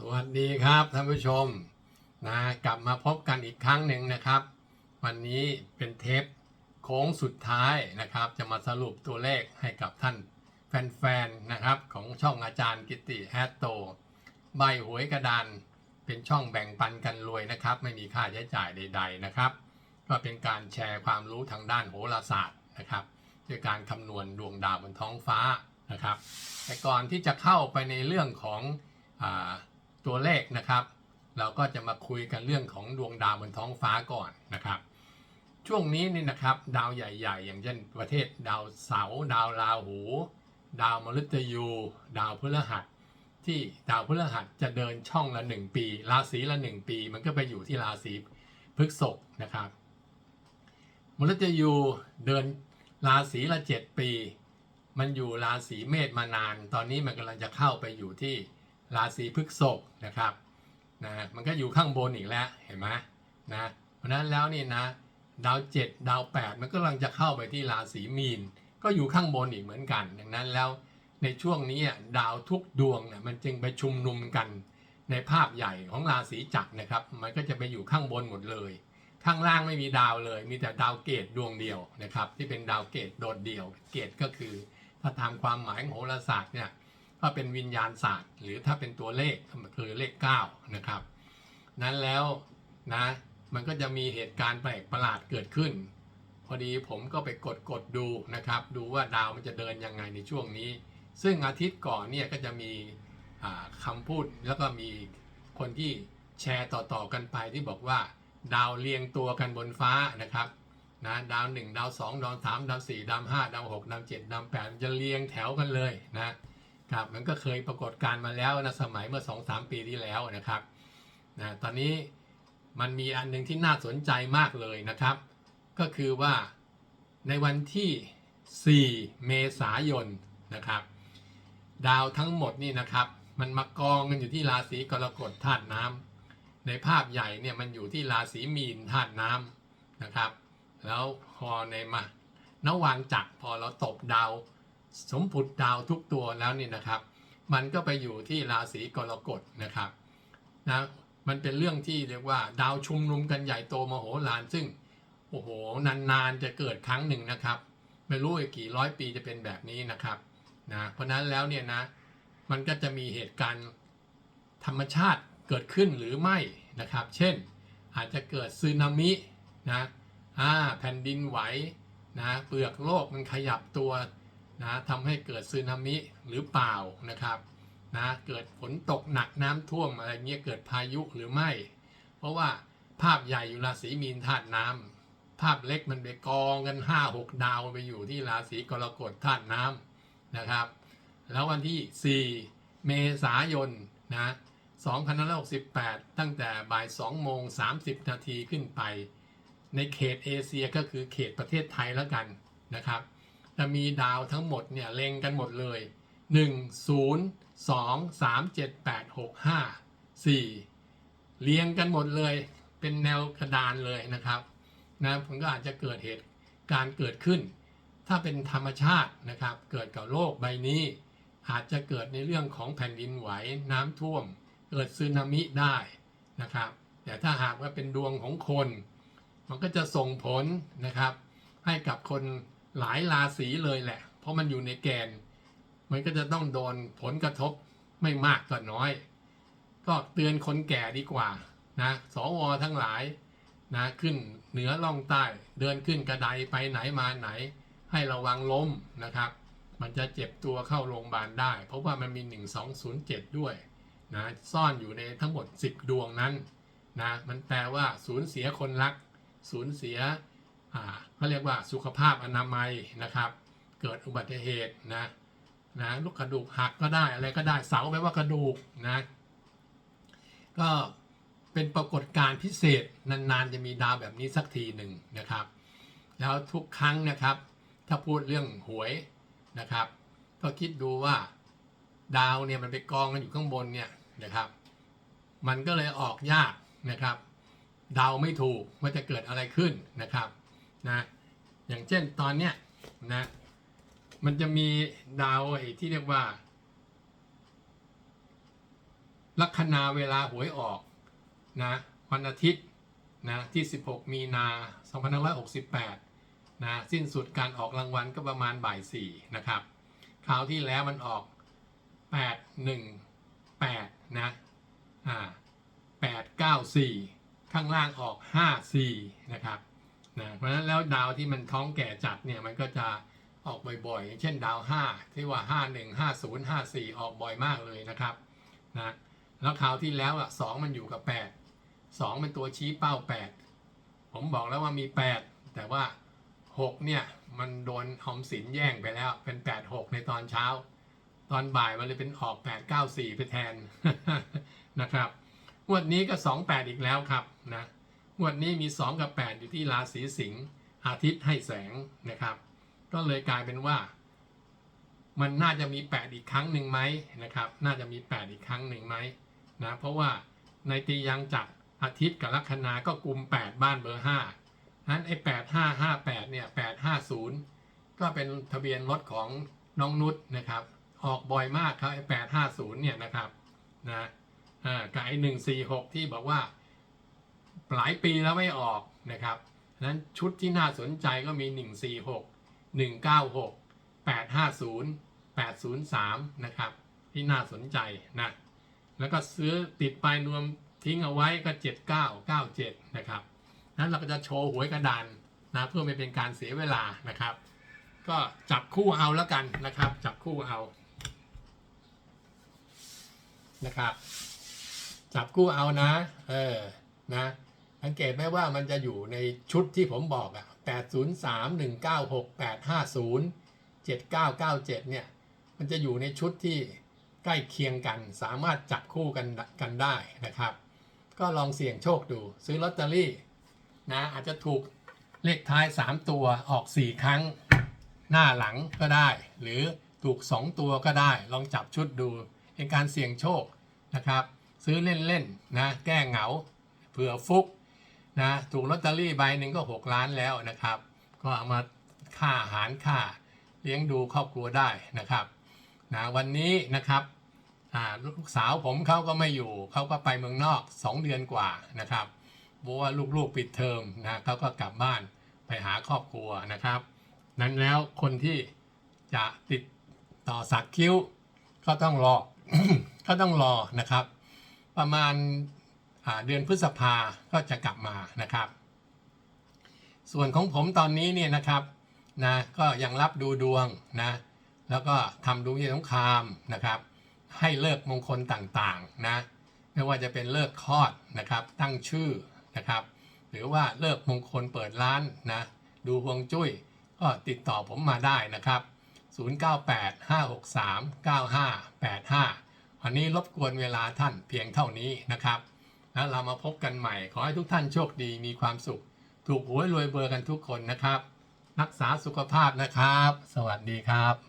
สวัสดีครับท่านผู้ชมนะกลับมาพบกันอีกครั้งหนึ่งนะครับ วันนี้เป็นเทปโค้งสุดท้ายนะครับ จะมาสรุปตัวเลขให้กับท่านแฟนๆนะครับของช่องอาจารย์กิติแฮตโต ใบหวยกระดานเป็นช่องแบ่งปันกันรวยนะครับ ไม่มีค่าใช้จ่ายใด ๆนะครับ ก็เป็นการแชร์ความรู้ทางด้านโหราศาสตร์นะครับด้วยการคำนวณดวงดาวบนท้องฟ้านะครับ แต่ก่อนที่จะเข้าไปในเรื่องของอา ตัวเลขนะครับ เราก็จะมาคุยกันเรื่องของดวงดาวบนท้องฟ้าก่อนนะครับ ช่วงนี้นี่นะครับดาวใหญ่ๆ อย่างเช่นประเทศดาวเสาร์ดาวราหู ดาวมฤตยู ดาวพฤหัส ที่ดาวพฤหัสจะเดินช่องละ 1 ปี ราศีละ 1 ปี มันก็ไปอยู่ที่ราศีพฤษภนะครับมฤตยูเดินราศีละ 7 ปี มันอยู่ราศีเมษมานาน ตอนนี้มันกำลังจะเข้าไปอยู่ที่ ราศีพฤษภนะครับนะมันก็อยู่ข้างบนอีกแล้วเห็นไหมนะเพราะนั้นแล้วนี่นะดาว7ดาว8มันก็กำลังจะเข้าไปที่ราศีมีน ก็อยู่ข้างบนอีกเหมือนกัน ดังนั้นแล้วในช่วงนี้ดาวทุกดวงเนี่ยมันจึงไปชุมนุมกันในภาพใหญ่ของราศีจักรนะครับ มันก็จะไปอยู่ข้างบนหมดเลย ข้างล่างไม่มีดาวเลย มีแต่ดาวเกตดวงเดียวนะครับ ที่เป็นดาวเกตโดดเดี่ยว เกตก็คือ ถ้าตามความหมายของโหราศาสตร์เนี่ย ก็เป็นวิญญาณศาสตร์ หรือถ้าเป็นตัวเลขคือเลข9นะครับ นั้นแล้วนะมันก็จะมีเหตุการณ์แปลกประหลาดเกิดขึ้น พอดีผมก็ไปกดกดดูนะครับ ดูว่าดาวมันจะเดินยังไงในช่วงนี้ ซึ่งอาทิตย์ก่อนเนี่ยก็จะมีอ่าคำพูดแล้วก็มีคนที่แชร์ต่อๆกันไปที่บอกว่า ดาวเรียงตัวกันบนฟ้านะครับนะดาว 1 ดาว 2 ดาว 3 ดาว 4 ดาว 5 ดาว 6 ดาว 7 ดาว 8 จะเรียงแถวกันเลยนะ ครับมันก็เคยปรากฏการมาแล้วนะสมัยเมื่อ2-3ปีที่แล้วนะครับนะตอนนี้มันมีอันหนึ่งที่น่าสนใจมากเลยนะครับ ก็คือว่าในวันที่ 4 เมษายนนะครับ ดาวทั้งหมดนี่นะครับ มันมากองกันอยู่ที่ราศีกรกฎธาตุน้ำในภาพใหญ่เนี่ยมันอยู่ที่ราศีมีนธาตุน้ำนะครับ แล้วพอในมานวางจักรพอเราตบดาว สมผุดดาวทุกตัวแล้วนี่นะครับ มันก็ไปอยู่ที่ราศีกรกฎนะครับนะมันเป็นเรื่องที่เรียกว่า ดาวชุมนุมกันใหญ่โตมโหฬารซึ่งโอ้โหนานๆจะเกิดครั้งหนึ่งนะครับ ไม่รู้อีกกี่ร้อยปีจะเป็นแบบนี้นะครับนะเพราะนั้นแล้วเนี่ยนะมันก็จะมีเหตุการณ์ธรรมชาติเกิดขึ้นหรือไม่นะครับ เช่นอาจจะเกิดสึนามินะอ่าแผ่นดินไหวนะเปลือกโลกมันขยับตัว นะทำให้เกิดสึนามิหรือเปล่านะครับนะเกิดฝนตกหนักน้ำท่วมอะไรเงี้ยเกิดพายุหรือไม่ เพราะว่าภาพใหญ่อยู่ราศีมีนธาตุน้ำภาพเล็กมันไปกองกัน5 6ดาวไปอยู่ที่ราศีกรกฎธาตุน้ำนะครับ แล้ววันที่ 4 เมษายนนะ2568 ตั้งแต่บ่าย2โมง 30 นาทีขึ้นไป ในเขตเอเชียก็คือเขตประเทศไทยแล้วกันนะครับ จะมีดาวทั้งหมดเนี่ยเล็งกันหมดเลย 1 0 2 3 7 8 6 5 4 เรียงกันหมดเลยเป็นแนวกระดานเลยนะครับนะมันก็อาจจะเกิดเหตุการเกิดขึ้น ถ้าเป็นธรรมชาตินะครับ เกิดกับโลกใบนี้ อาจจะเกิดในเรื่องของแผ่นดินไหวน้ำท่วม เกิดสึนามิได้นะครับ แต่ถ้าหากว่าเป็นดวงของคน มันก็จะส่งผลนะครับ ให้กับคน หลายราศีเลยแหละ เพราะมันอยู่ในแกน มันก็จะต้องโดนผลกระทบไม่มากก็น้อย ก็เตือนคนแก่ดีกว่านะสวทั้งหลายนะขึ้นเหนือล่องใต้ เดินขึ้นกระไดไปไหนมาไหน ให้ระวังล้มนะครับ มันจะเจ็บตัวเข้าโรงพยาบาลได้ เพราะว่ามันมี 1207 ด้วยนะซ่อนอยู่ในทั้งหมด 10 ดวงนั้นนะมันแปลว่าสูญเสียคนรัก สูญเสีย เขาเรียกว่าสุขภาพอนามัยนะครับ เกิดอุบัติเหตุนะนะลูกกระดูกหักก็ได้อะไรก็ได้เสาแปลว่ากระดูกนะก็เป็นปรากฏการณ์พิเศษนานๆ จะมีดาวแบบนี้สักทีหนึ่งนะครับ แล้วทุกครั้งนะครับ ถ้าพูดเรื่องหวยนะครับ ก็คิดดูว่าดาวเนี่ยมันไปกองกันอยู่ข้างบนเนี่ยนะครับ มันก็เลยออกยากนะครับ เดาไม่ถูกว่าจะเกิดอะไรขึ้นนะครับ นะอย่างเช่นตอนเนี้ยนะมันจะมีดาวไอ้ที่เรียกว่าลัคนาเวลาหวยออกนะวันอาทิตย์นะที่ 16 มีนา 2568นะสิ้นสุดการออกรางวัลก็ประมาณบ่ายสี่นะครับคราวที่แล้วมันออก 8 1 8นะอ่า8 9 4 ข้างล่างออก 5 4นะครับ นะเพราะฉะนั้นแล้วดาวที่มันท้องแก่จัดเนี่ยมันก็จะออกบ่อยๆเช่นดาว 5 ที่ว่า 5 1 5 0 5 4 ออกบ่อยมากเลยนะครับนะแล้วคราวที่แล้วอะ2มันอยู่กับ 8 2เป็นตัวชี้เป้า 8 ผมบอกแล้วว่ามี 8 แต่ว่า 6 เนี่ย มันโดนออมสินแย่งไปแล้วเป็น 8 6 ในตอนเช้า ตอนบ่ายมันเลยเป็นออก 8 9 4 ไปแทนนะครับงวดนี้ก็ 2 8 อีกแล้วครับนะ วดนี้มี 2 กับ 8 อยู่ที่ราศีสิงห์อาทิตย์ให้แสงนะครับ ก็เลยกลายเป็นว่า มันน่าจะมี 8 อีกครั้งหนึ่งไหมนะครับ น่าจะมี 8 อีกครั้งหนึ่งไหมนะเพราะว่าในตียังจักอาทิตย์กับลัคนาก็กลุ่ม 8 บ้านเบอร์5นั้นไอ้8 5 5 8เนี่ย8 5 0 ก็เป็นทะเบียนรถของน้องนุชนะครับ ออกบ่อยมากครับไอ้8 5 0เนี่ยนะครับนะอ่ากับไอ้1 4 6 ที่บอกว่า หลายปีแล้วไม่ออกนะครับนั้นชุดที่น่าสนใจก็มี 146 196 850 803 นะครับ ที่น่าสนใจนะ แล้วก็ซื้อติดปลายนวมทิ้งเอาไว้ก็ 7997 นะครับ นั้นเราก็จะโชว์หวยกระดานนะเพื่อไม่เป็นการเสียเวลานะครับ ก็จับคู่เอาแล้วกันนะครับ จับคู่เอานะครับ จับคู่เอานะ เออนะ สังเกตไหมว่ามันจะอยู่ในชุดที่ผมบอกอะ803 196 850 7997 เนี่ย มันจะอยู่ในชุดที่ใกล้เคียงกัน สามารถจับคู่กันกันได้นะครับ ก็ลองเสี่ยงโชคดู ซื้อลอตเตอรี่นะอาจจะถูกเลขท้าย 3 ตัวออก 4 ครั้งหน้าหลังก็ได้ หรือถูก 2 ตัวก็ได้ ลองจับชุดดูเป็นการเสี่ยงโชคนะครับ ซื้อเล่นๆนะแก้เหงาเผื่อฟุก นะถูกลอตเตอรี่ใบหนึ่งก็ 6 ล้านแล้วนะครับ ก็เอามาค่าอาหารค่าเลี้ยงดูครอบครัวได้นะครับนะวันนี้นะครับลูกสาวผมเขาก็ไม่อยู่เขาก็ไปเมืองนอก 2 เดือนกว่านะครับเพราะว่าลูกๆปิดเทอมนะเขาก็กลับบ้านไปหาครอบครัวนะครับ นั้นแล้วคนที่จะติดต่อสักคิ้ว ก็ต้องรอก็ต้องรอนะครับ ประมาณ เดือนพฤษภาก็จะกลับมานะครับ ส่วนของผมตอนนี้เนี่ยนะครับนะก็ยังรับดูดวงนะแล้วก็ทำดวงเยี่ยสงครามนะครับ ให้เลิกมงคลต่างๆนะไม่ว่าจะเป็นเลิกคลอดนะครับ ตั้งชื่อนะครับ หรือว่าเลิกมงคลเปิดร้านนะดูฮวงจุ้ยก็ติดต่อผมมาได้นะครับ 0985639585 วันนี้รบกวนเวลาท่านเพียงเท่านี้นะครับ แล้วเรามาพบกันใหม่ ขอให้ทุกท่านโชคดีมีความสุข ถูกหวยรวยเบอร์กันทุกคนนะครับ รักษาสุขภาพนะครับ สวัสดีครับ